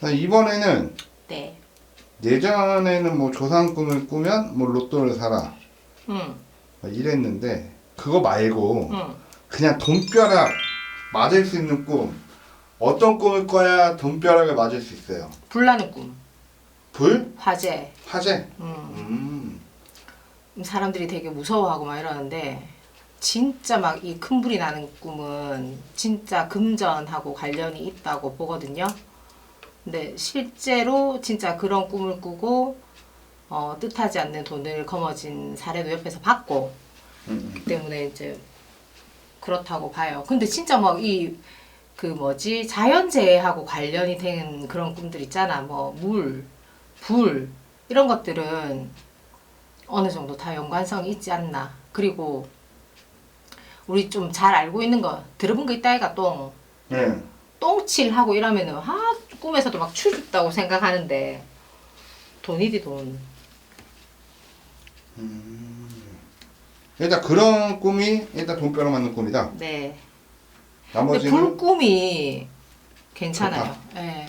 자, 이번에는 네. 예전에는 뭐 조상 꿈을 꾸면 뭐 로또를 사라 응, 막 이랬는데 그거 말고 응. 그냥 돈벼락 맞을 수 있는 꿈 어떤 꿈을 꿔야 돈벼락을 맞을 수 있어요? 불나는 꿈, 불? 화재. 화재? 음. 음. 사람들이 되게 무서워하고 막 이러는데 진짜 막 이 큰 불이 나는 꿈은 진짜 금전하고 관련이 있다고 보거든요. 근데 실제로 진짜 그런 꿈을 꾸고 어, 뜻하지 않는 돈을 거머쥔 사례도 옆에서 봤고 음. 그 때문에 이제 그렇다고 봐요. 근데 진짜 막 이 그 뭐지 자연재해하고 관련이 된 그런 꿈들 있잖아. 뭐 물, 불 이런 것들은 어느 정도 다 연관성이 있지 않나. 그리고 우리 좀 잘 알고 있는 거 들어본 거 있다 이가 똥. 네. 똥칠하고 이러면은 아 꿈에서도 막 추죽다고 생각하는데 돈이지 돈. 일단 그런 꿈이 일단 돈벼락 맞는 꿈이다. 네. 근데 나머지는 불 꿈이 괜찮아요. 예.